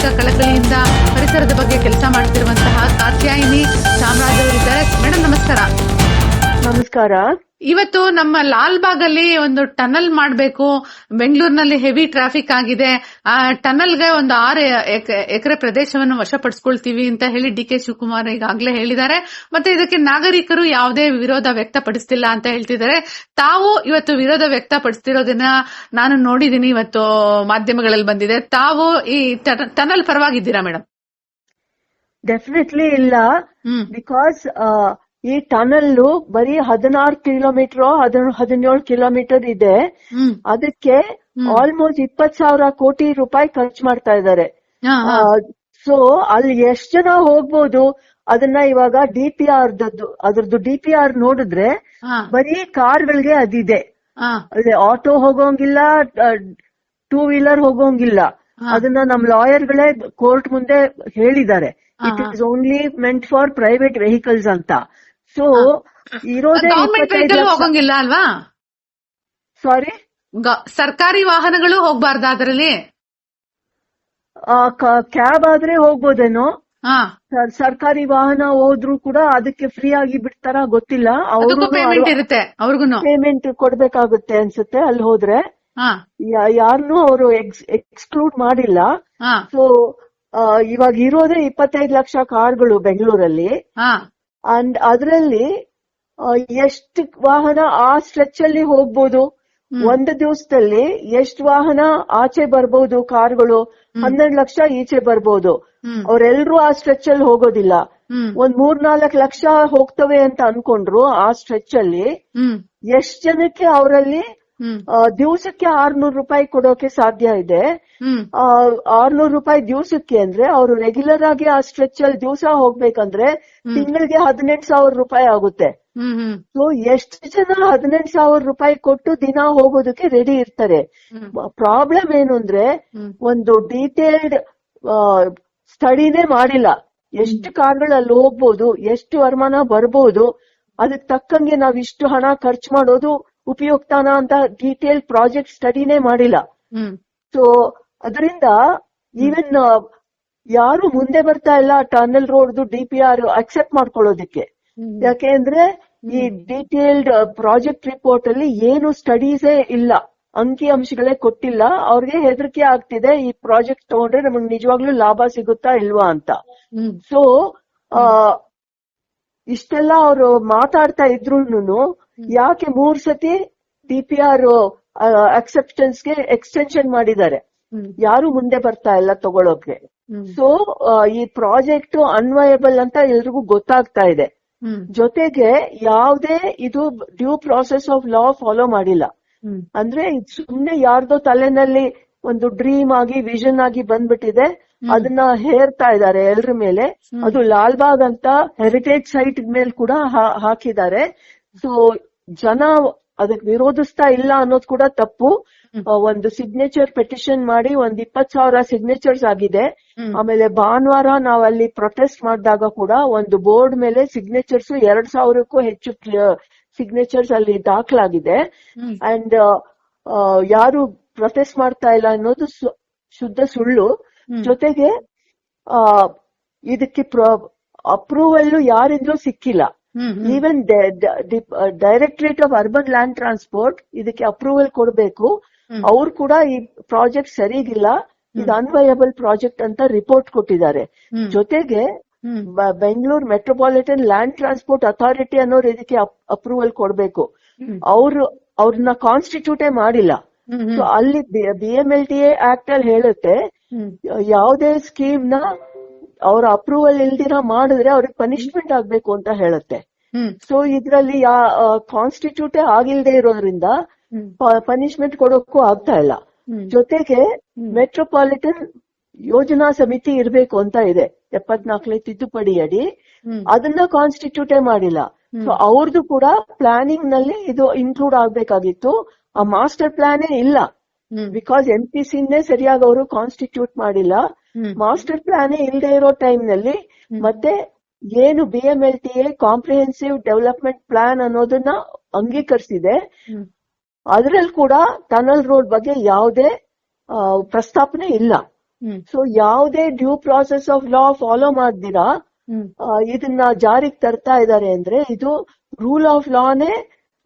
ಸಾಮಾಜಿಕ ಕಳಕಳಿಯಿಂದ ಪರಿಸರದ ಬಗ್ಗೆ ಕೆಲಸ ಮಾಡ್ತಿರುವಂತಹ ಕಾತ್ಯಾಯಿನಿ ಚಾಮರಾಜ್ ಅವರಿದ್ದಾರೆ ಮೇಡಮ್ ನಮಸ್ಕಾರ. ನಮಸ್ಕಾರ. ಇವತ್ತು ನಮ್ಮ ಲಾಲ್ಬಾಗ್ ಅಲ್ಲಿ ಒಂದು ಟನಲ್ ಮಾಡಬೇಕು. ಬೆಂಗಳೂರಿನಲ್ಲಿ ಹೆವಿ ಟ್ರಾಫಿಕ್ ಆಗಿದೆ. ಆ ಟನಲ್ಗೆ ಒಂದು ಆರು ಎಕರೆ ಪ್ರದೇಶವನ್ನು ವಶಪಡಿಸ್ಕೊಳ್ತೀವಿ ಅಂತ ಹೇಳಿ ಡಿ ಕೆ ಶಿವಕುಮಾರ್ ಈಗಾಗಲೇ ಹೇಳಿದ್ದಾರೆ. ಮತ್ತೆ ಇದಕ್ಕೆ ನಾಗರಿಕರು ಯಾವುದೇ ವಿರೋಧ ವ್ಯಕ್ತಪಡಿಸ್ತಿಲ್ಲ ಅಂತ ಹೇಳ್ತಿದ್ದಾರೆ. ತಾವು ಇವತ್ತು ವಿರೋಧ ವ್ಯಕ್ತಪಡಿಸ್ತಿರೋದನ್ನ ನಾನು ನೋಡಿದ್ದೀನಿ ಇವತ್ತು ಮಾಧ್ಯಮಗಳಲ್ಲಿ ಬಂದಿದೆ. ತಾವು ಈ ಟನಲ್ ಪರವಾಗಿದ್ದೀರಾ ಮೇಡಮ್? ಡೆಫಿನೆಟ್ಲಿ ಇಲ್ಲ. ಬಿಕಾಸ್ ಈ ಟನಲ್ ಬರೀ ಹದಿನಾರು ಕಿಲೋಮೀಟರ್ ಹದಿನೇಳು ಕಿಲೋಮೀಟರ್ ಇದೆ. ಅದಕ್ಕೆ ಆಲ್ಮೋಸ್ಟ್ ಇಪ್ಪತ್ ಸಾವಿರ ಕೋಟಿ ರೂಪಾಯಿ ಖರ್ಚು ಮಾಡ್ತಾ ಇದ್ದಾರೆ. ಸೊ ಅಲ್ಲಿ ಎಷ್ಟ್ ಜನ ಹೋಗ್ಬೋದು? ಅದನ್ನ ಇವಾಗ ಡಿ ಪಿ ಆರ್ ಅದ್ರದ್ದು ಡಿ ಪಿ ಆರ್ ನೋಡಿದ್ರೆ ಬರೀ ಕಾರ್ಗಳಿಗೆ ಅದಿದೆ. ಆಟೋ ಹೋಗೋಂಗಿಲ್ಲ ಟೂ ವೀಲರ್ ಹೋಗೋಂಗಿಲ್ಲ. ಅದನ್ನ ನಮ್ ಲಾಯರ್ಗಳೇ ಕೋರ್ಟ್ ಮುಂದೆ ಹೇಳಿದ್ದಾರೆ. It is only meant for private vehicles ಅಂತ. ಸೊ ಇರೋದೇ ಹೋಗಂಗಿಲ್ಲ ಅಲ್ವಾ? ಸಾರಿ ಸರ್ಕಾರಿ ವಾಹನಗಳು ಹೋಗ್ಬಾರ್ದ ಅದರಲ್ಲಿ? ಕ್ಯಾಬ್ ಆದ್ರೆ ಹೋಗ್ಬೋದೇನೋ? ಸರ್ಕಾರಿ ವಾಹನ ಹೋದ್ರು ಕೂಡ ಅದಕ್ಕೆ ಫ್ರೀ ಆಗಿ ಬಿಡ್ತಾರ ಗೊತ್ತಿಲ್ಲ. ಅವ್ರಿಗೂ ಪೇಮೆಂಟ್ ಇರುತ್ತೆ ಅವ್ರಿಗೂ ಪೇಮೆಂಟ್ ಕೊಡ್ಬೇಕಾಗುತ್ತೆ ಅನ್ಸುತ್ತೆ ಅಲ್ಲಿ ಹೋದ್ರೆ. ಯಾರನ್ನು ಅವರು ಎಕ್ಸ್ಕ್ಲೂಡ್ ಮಾಡಿಲ್ಲ. ಸೊ ಇವಾಗ ಇರೋದೇ ಇಪ್ಪತ್ತೈದು ಲಕ್ಷ ಕಾರ್ಗಳು ಬೆಂಗಳೂರಲ್ಲಿ. ಅಂಡ್ ಅದರಲ್ಲಿ ಎಷ್ಟು ವಾಹನ ಆ ಸ್ಟ್ರೆಚ್ ಅಲ್ಲಿ ಹೋಗ್ಬೋದು. ಒಂದು ದಿವಸದಲ್ಲಿ ಎಷ್ಟು ವಾಹನ ಆಚೆ ಬರ್ಬೋದು ಕಾರ್ಗಳು? ಹನ್ನೆರಡು ಲಕ್ಷ ಈಚೆ ಬರ್ಬೋದು. ಅವರೆಲ್ಲರೂ ಆ ಸ್ಟ್ರೆಚ್ ಅಲ್ಲಿ ಹೋಗೋದಿಲ್ಲ ಒಂದ್ ಮೂರ್ ನಾಲ್ಕು ಲಕ್ಷ ಹೋಗ್ತವೆ ಅಂತ ಅನ್ಕೊಂಡ್ರು ಆ ಸ್ಟ್ರೆಚ್ ಅಲ್ಲಿ ಎಷ್ಟ್ ಜನಕ್ಕೆ ಅವರಲ್ಲಿ ದಿವಸಕ್ಕೆ ಆರ್ನೂರು ರೂಪಾಯಿ ಕೊಡೋಕೆ ಸಾಧ್ಯ ಇದೆ. ಆರ್ನೂರು ರೂಪಾಯಿ ದಿವಸಕ್ಕೆ ಅಂದ್ರೆ ಅವರು ರೆಗ್ಯುಲರ್ ಆಗಿ ಆ ಸ್ಟ್ರೆಚ್ ಅಲ್ಲಿ ದಿವಸ ಹೋಗ್ಬೇಕಂದ್ರೆ ತಿಂಗಳಿಗೆ ಹದಿನೆಂಟು ಸಾವಿರ ರೂಪಾಯಿ ಆಗುತ್ತೆ. ಸೊ ಎಷ್ಟು ಜನ ಹದಿನೆಂಟು ಸಾವಿರ ರೂಪಾಯಿ ಕೊಟ್ಟು ದಿನ ಹೋಗೋದಕ್ಕೆ ರೆಡಿ ಇರ್ತಾರೆ. ಪ್ರಾಬ್ಲಮ್ ಏನು ಅಂದ್ರೆ ಒಂದು ಡೀಟೇಲ್ಡ್ ಸ್ಟಡಿನೇ ಮಾಡಿಲ್ಲ. ಎಷ್ಟು ಕಾರ್ಗಳು ಅಲ್ಲಿ ಹೋಗ್ಬೋದು ಎಷ್ಟು ವರಮಾನ ಬರ್ಬೋದು ಅದಕ್ಕೆ ತಕ್ಕಂಗೆ ನಾವ್ ಇಷ್ಟು ಹಣ ಖರ್ಚು ಮಾಡೋದು ಉಪಯುಕ್ತನ ಅಂತ ಡೀಟೇಲ್ ಪ್ರಾಜೆಕ್ಟ್ ಸ್ಟಡಿನೇ ಮಾಡಿಲ್ಲ. ಸೊ ಅದರಿಂದ ಈವನ್ ಯಾರು ಮುಂದೆ ಬರ್ತಾ ಇಲ್ಲ tunnel road D P R accept ಮಾಡ್ಕೊಳ್ಳೋದಕ್ಕೆ. ಯಾಕೆ ಅಂದ್ರೆ ಈ ಡೀಟೇಲ್ಡ್ ಪ್ರಾಜೆಕ್ಟ್ ರಿಪೋರ್ಟ್ ಅಲ್ಲಿ ಏನು ಸ್ಟಡೀಸೇ ಇಲ್ಲ. ಅಂಕಿ ಅಂಶಗಳೇ ಕೊಟ್ಟಿಲ್ಲ. ಅವ್ರಿಗೆ ಹೆದರಿಕೆ ಆಗ್ತಿದೆ ಈ ಪ್ರಾಜೆಕ್ಟ್ ತಗೊಂಡ್ರೆ ನಮಗ್ ನಿಜವಾಗ್ಲೂ ಲಾಭ ಸಿಗುತ್ತಾ ಇಲ್ವಾ ಅಂತ. ಸೊ ಇಷ್ಟೆಲ್ಲ ಅವರು ಮಾತಾಡ್ತಾ ಇದ್ರು ಯಾಕೆ ಮೂರ್ ಸತಿ ಡಿ ಪಿ ಆರ್ ಅಕ್ಸೆಪ್ಟೆನ್ಸ್ಗೆ ಎಕ್ಸ್ಟೆನ್ಷನ್ ಮಾಡಿದ್ದಾರೆ? ಯಾರು ಮುಂದೆ ಬರ್ತಾ ಇಲ್ಲ ತಗೊಳೋಕೆ. ಸೊ ಈ ಪ್ರಾಜೆಕ್ಟ್ ಅನ್ವಯಬಲ್ ಅಂತ ಎಲ್ರಿಗೂ ಗೊತ್ತಾಗ್ತಾ ಇದೆ. ಜೊತೆಗೆ ಯಾವುದೇ ಇದು due process of law follow ಮಾಡಿಲ್ಲ. ಅಂದ್ರೆ ಇದ್ ಸುಮ್ನೆ ಯಾರ್ದೋ ತಲೆನಲ್ಲಿ ಒಂದು ಡ್ರೀಮ್ ಆಗಿ ವಿಷನ್ ಆಗಿ ಬಂದ್ಬಿಟ್ಟಿದೆ. ಅದನ್ನ ಹೇರ್ತಾ ಇದ್ದಾರೆ ಎಲ್ರ ಮೇಲೆ. ಅದು ಲಾಲ್ಬಾಗ್ ಅಂತ ಹೆರಿಟೇಜ್ ಸೈಟ್ ಮೇಲೆ ಕೂಡ ಹಾಕಿದ್ದಾರೆ. ಸೊ ಜನ ಅದಕ್ಕೆ ವಿರೋಧಿಸ್ತಾ ಇಲ್ಲ ಅನ್ನೋದು ಕೂಡ ತಪ್ಪು. ಒಂದು ಸಿಗ್ನೇಚರ್ ಪೆಟಿಷನ್ ಮಾಡಿ ಒಂದ್ ಇಪ್ಪತ್ ಸಾವಿರ ಸಿಗ್ನೇಚರ್ಸ್ ಆಗಿದೆ. ಆಮೇಲೆ ಭಾನುವಾರ ನಾವ್ ಅಲ್ಲಿ ಪ್ರೊಟೆಸ್ಟ್ ಮಾಡಿದಾಗ ಕೂಡ ಒಂದು ಬೋರ್ಡ್ ಮೇಲೆ ಸಿಗ್ನೇಚರ್ಸ್ ಎರಡ್ ಸಾವಿರಕ್ಕೂ ಹೆಚ್ಚು ಸಿಗ್ನೇಚರ್ಸ್ ಅಲ್ಲಿ ದಾಖಲಾಗಿದೆ. ಅಂಡ್ ಯಾರು ಪ್ರೊಟೆಸ್ಟ್ ಮಾಡ್ತಾ ಇಲ್ಲ ಅನ್ನೋದು ಶುದ್ಧ ಸುಳ್ಳು. ಜೊತೆಗೆ ಇದಕ್ಕೆ ಅಪ್ರೂವಲ್ ಯಾರಿಂದಲೂ ಸಿಕ್ಕಿಲ್ಲ. Even directorate of urban land transport ಇದಕ್ಕೆ ಅಪ್ರೂವಲ್ ಕೊಡಬೇಕು. ಅವ್ರು ಕೂಡ ಈ ಪ್ರಾಜೆಕ್ಟ್ ಸರಿಗಿಲ್ಲ ಇದು ಅನ್ವಯಬಲ್ ಪ್ರಾಜೆಕ್ಟ್ ಅಂತ ರಿಪೋರ್ಟ್ ಕೊಟ್ಟಿದ್ದಾರೆ. ಜೊತೆಗೆ Bengaluru metropolitan land transport authority ಅನ್ನೋರು ಇದಕ್ಕೆ ಅಪ್ರೂವಲ್ ಕೊಡಬೇಕು. ಅವರು ಅವ್ರು ಅವ್ರನ್ನ ಕಾನ್ಸ್ಟಿಟ್ಯೂಟೇ ಮಾಡಿಲ್ಲ. ಅಲ್ಲಿ B M L T act ಅಲ್ಲಿ ಹೇಳುತ್ತೆ ಯಾವುದೇ ಸ್ಕೀಮ್ನ ಅವ್ರ ಅಪ್ರೂವಲ್ ಇಲ್ದಿರ ಮಾಡಿದ್ರೆ ಅವ್ರಿಗೆ ಪನಿಷ್ಮೆಂಟ್ ಆಗ್ಬೇಕು ಅಂತ ಹೇಳುತ್ತೆ. ಸೊ ಇದ್ರಲ್ಲಿ ಕಾನ್ಸ್ಟಿಟ್ಯೂಟೇ ಆಗಿಲ್ದೇ ಇರೋದ್ರಿಂದ ಪನಿಶ್ಮೆಂಟ್ ಪನಿಷ್ಮೆಂಟ್ ಕೊಡೋಕ್ಕೂ ಆಗ್ತಾ ಇಲ್ಲ. ಜೊತೆಗೆ ಮೆಟ್ರೋಪಾಲಿಟನ್ ಯೋಜನಾ ಸಮಿತಿ ಇರಬೇಕು ಅಂತ ಇದೆ. ಎಪ್ಪತ್ನಾಲ್ಕನೇ ತಿದ್ದುಪಡಿ ಅಡಿ ಅದನ್ನ ಕಾನ್ಸ್ಟಿಟ್ಯೂಟೇ ಮಾಡಿಲ್ಲ. ಸೊ ಅವ್ರದ್ದು ಕೂಡ ಪ್ಲಾನಿಂಗ್ನಲ್ಲಿ ಇದು ಇನ್ಕ್ಲೂಡ್ ಆಗ್ಬೇಕಾಗಿತ್ತು. ಆ ಮಾಸ್ಟರ್ ಪ್ಲಾನೇ ಇಲ್ಲ. ಬಿಕಾಸ್ ಎಂ ಪಿ ಸಿನ್ನೇ ಸರಿಯಾಗಿ ಅವರು ಕಾನ್ಸ್ಟಿಟ್ಯೂಟ್ ಮಾಡಿಲ್ಲ. ಮಾಸ್ಟರ್ ಪ್ಲಾನ್ ಇಲ್ಲದೆ ಇರೋ ಟೈಮ್ನಲ್ಲಿ ಮತ್ತೆ ಏನು B M L T A comprehensive development plan ಅನ್ನೋದನ್ನ ಅಂಗೀಕರಿಸಿದೆ. ಅದರಲ್ಲಿ ಕೂಡ ಟನಲ್ ರೋಡ್ ಬಗ್ಗೆ ಯಾವುದೇ ಪ್ರಸ್ತಾಪನೆ ಇಲ್ಲ. ಸೊ ಯಾವುದೇ due process of law follow ಮಾಡ್ದಿರಾ ಇದನ್ನ ಜಾರಿಗೆ ತರ್ತಾ ಇದ್ದಾರೆ ಅಂದ್ರೆ ಇದು ರೂಲ್ ಆಫ್ ಲಾನೇ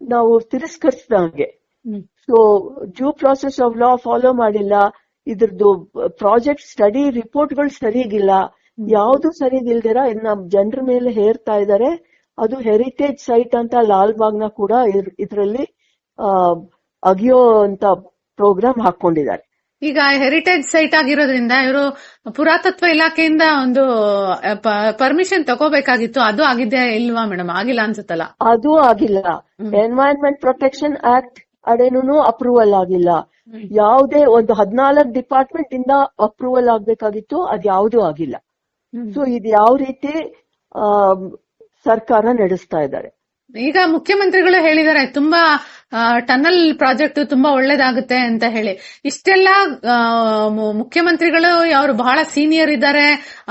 ನಾವು ತಿರಸ್ಕರಿಸಿದಂಗೆ so due process of law follow ಮಾಡಿಲ್ಲ ಇದ್ರದ್ದು ಪ್ರಾಜೆಕ್ಟ್ ಸ್ಟಡಿ ರಿಪೋರ್ಟ್ಗಳು ಸರಿಗಿಲ್ಲ ಯಾವ್ದು ಸರಿಗಿಲ್ದಿರ ಇನ್ನ ಜನರ ಮೇಲೆ ಹೇರ್ತಾ ಇದ್ದಾರೆ ಅದು ಹೆರಿಟೇಜ್ ಸೈಟ್ ಅಂತ ಲಾಲ್ಬಾಗ್ನ ಕೂಡ ಇದರಲ್ಲಿ ಅಗಿಯೋ ಅಂತ ಪ್ರೋಗ್ರಾಮ್ ಹಾಕೊಂಡಿದ್ದಾರೆ ಈಗ ಹೆರಿಟೇಜ್ ಸೈಟ್ ಆಗಿರೋದ್ರಿಂದ ಇವರು ಪುರಾತತ್ವ ಇಲಾಖೆಯಿಂದ ಒಂದು ಪರ್ಮಿಷನ್ ತಗೋಬೇಕಾಗಿತ್ತು. ಅದು ಆಗಿದೆ ಇಲ್ವಾ ಮೇಡಮ್? ಆಗಿಲ್ಲ ಅನ್ಸುತ್ತಲ್ಲ? ಅದು ಆಗಿಲ್ಲ. ಎನ್ವೈರನ್ಮೆಂಟ್ ಪ್ರೊಟೆಕ್ಷನ್ ಆಕ್ಟ್ ಅಡೇನು ಅಪ್ರೂವಲ್ ಆಗಿಲ್ಲ. ಯಾವುದೇ ಒಂದು ಹದಿನಾಲ್ಕು ಡಿಪಾರ್ಟ್ಮೆಂಟ್ ಇಂದ ಅಪ್ರೂವಲ್ ಆಗ್ಬೇಕಾಗಿತ್ತು ಅದ್ ಯಾವ್ದು ಆಗಿಲ್ಲ. ಸೊ ಇದು ಯಾವ ರೀತಿ ಆ, ಸರ್ಕಾರ ನಡೆಸ್ತಾ ಇದ್ದಾರೆ. ಈಗ ಮುಖ್ಯಮಂತ್ರಿಗಳು ಹೇಳಿದ್ದಾರೆ ತುಂಬಾ ಟನಲ್ ಪ್ರಾಜೆಕ್ಟ್ ತುಂಬಾ ಒಳ್ಳೇದಾಗುತ್ತೆ ಅಂತ ಹೇಳಿ. ಇಷ್ಟೆಲ್ಲ ಮುಖ್ಯಮಂತ್ರಿಗಳು ಅವರು ಬಹಳ ಸೀನಿಯರ್ ಇದ್ದಾರೆ.